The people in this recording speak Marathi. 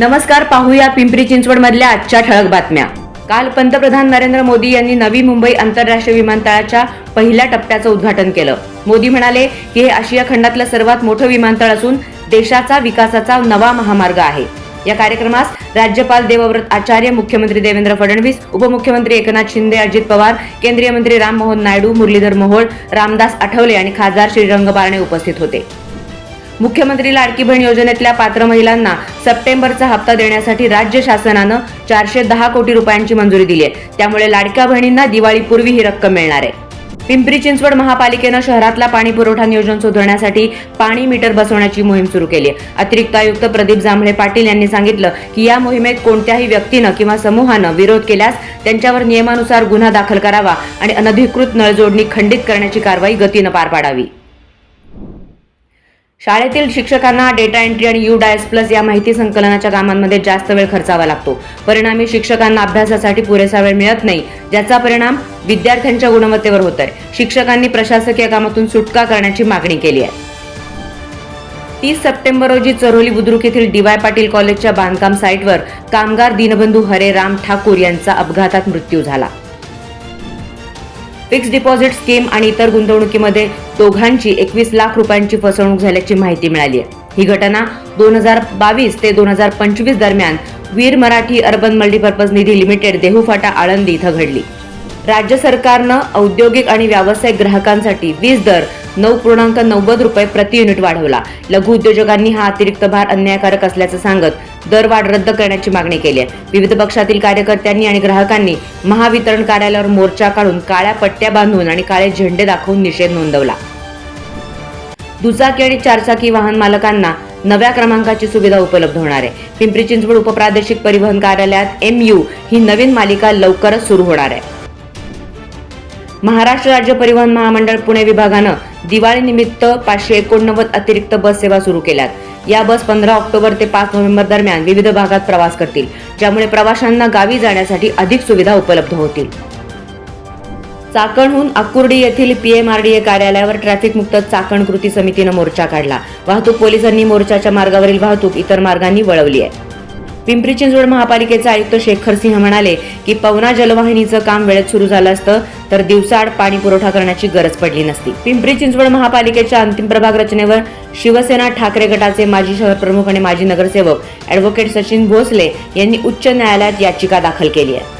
नमस्कार पाहूया पिंपरी चिंचवड मधल्या आजच्या ठळक बातम्या. काल पंतप्रधान नरेंद्र मोदी यांनी नवी मुंबई आंतरराष्ट्रीय विमानतळाच्या पहिल्या टप्प्याचं उद्घाटन केलं. मोदी म्हणाले की हे आशिया खंडातलं सर्वात मोठं विमानतळ असून देशाचा विकासाचा नवा महामार्ग आहे. या कार्यक्रमास राज्यपाल देवव्रत आचार्य मुख्यमंत्री देवेंद्र फडणवीस उपमुख्यमंत्री एकनाथ शिंदे अजित पवार केंद्रीय मंत्री राममोहन नायडू मुरलीधर मोहोळ रामदास आठवले आणि खासदार श्रीरंग बारणे उपस्थित होते. मुख्यमंत्री लाडकी बहीण योजनेतल्या पात्र महिलांना सप्टेंबरचा हप्ता देण्यासाठी राज्य शासनानं चारशे दहा कोटी रुपयांची मंजुरी दिली आहे. त्यामुळे लाडक्या बहिणींना दिवाळीपूर्वी ही रक्कम मिळणार आहे. पिंपरी चिंचवड महापालिकेनं शहरातला पाणी पुरवठा नियोजन सुधारण्यासाठी पाणी मीटर बसवण्याची मोहीम सुरू केली आहे. अतिरिक्त आयुक्त प्रदीप जांभळे पाटील यांनी सांगितलं की या मोहिमेत कोणत्याही व्यक्तीनं किंवा समूहानं विरोध केल्यास त्यांच्यावर नियमानुसार गुन्हा दाखल करावा आणि अनधिकृत नळजोडणी खंडित करण्याची कारवाई गतीनं पार पाडावी. शाळेतील शिक्षकांना डेटा एंट्री आणि यू डायस प्लस या माहिती संकलनाच्या कामांमध्ये जास्त वेळ खर्चावा लागतो. परिणामी शिक्षकांना अभ्यासासाठी पुरेसा वेळ मिळत नाही ज्याचा परिणाम विद्यार्थ्यांच्या गुणवत्तेवर होत आहे शिक्षकांनी प्रशासकीय कामातून सुटका करण्याची मागणी केली आहे. तीस सप्टेंबर रोजी चरोली बुद्रुक येथील डीवाय पाटील कॉलेजच्या बांधकाम साईटवर कामगार दीनबंधू हरे राम ठाकूर यांचा अपघातात मृत्यू झाला. फिक्स डिपॉझिट स्कीम आणि इतर गुंतवणुकीमध्ये दोघांची एकवीस लाख रुपयांची फसवणूक झाल्याची माहिती मिळाली आहे. ही घटना दोन हजार बावीस ते दोन हजार पंचवीस दरम्यान Veer Marathi urban multipurpose Nidhi limited Dehuphata Alandi इथं घडली. राज्य सरकारनं औद्योगिक आणि व्यावसायिक ग्राहकांसाठी वीज दर नऊ पूर्णांक नव्वद रुपये प्रति युनिट वाढवला. लघु उद्योजकांनी हा अतिरिक्त भार अन्यायकारक असल्याचं सांगत दरवाढ रद्द करण्याची मागणी केली आहे. विविध पक्षातील कार्यकर्त्यांनी आणि ग्राहकांनी महावितरण कार्यालयावर मोर्चा काढून काळ्या पट्ट्या बांधून आणि काळे झेंडे दाखवून निषेध नोंदवला. दुचाकी आणि चारचाकी वाहन मालकांना नव्या क्रमांकाची सुविधा उपलब्ध होणार आहे. पिंपरी चिंचवड उपप्रादेशिक परिवहन कार्यालयात एम यू ही नवीन मालिका लवकरच सुरू होणार आहे. महाराष्ट्र राज्य परिवहन महामंडळ पुणे विभागानं दिवाळीनिमित्त पाचशे एकोणनव्वद अतिरिक्त बस सेवा सुरू केल्यात. या बस पंधरा ऑक्टोबर ते पाच नोव्हेंबर दरम्यान विविध भागात प्रवास करतील. ज्यामुळे प्रवाशांना गावी जाण्यासाठी अधिक सुविधा उपलब्ध होतील. चाकणहून अकुर्डी येथील पीएमआरडीए कार्यालयावर ट्रॅफिक मुक्त चाकण कृती समितीनं मोर्चा काढला. वाहतूक पोलिसांनी मोर्चाच्या मार्गावरील वाहतूक इतर मार्गांनी वळवली आहे. पिंपरी चिंचवड महापालिकेचे आयुक्त शेखर सिंह म्हणाले की पवना जलवाहिनीचं काम वेळेत सुरू झालं असतं तर दिवसाआड पाणी पुरवठा करण्याची गरज पडली नसती. पिंपरी चिंचवड महापालिकेच्या अंतिम प्रभाग रचनेवर शिवसेना ठाकरे गटाचे माजी शहर प्रमुख आणि माजी नगरसेवक अॅडव्होकेट सचिन भोसले यांनी उच्च न्यायालयात याचिका दाखल केली आहे.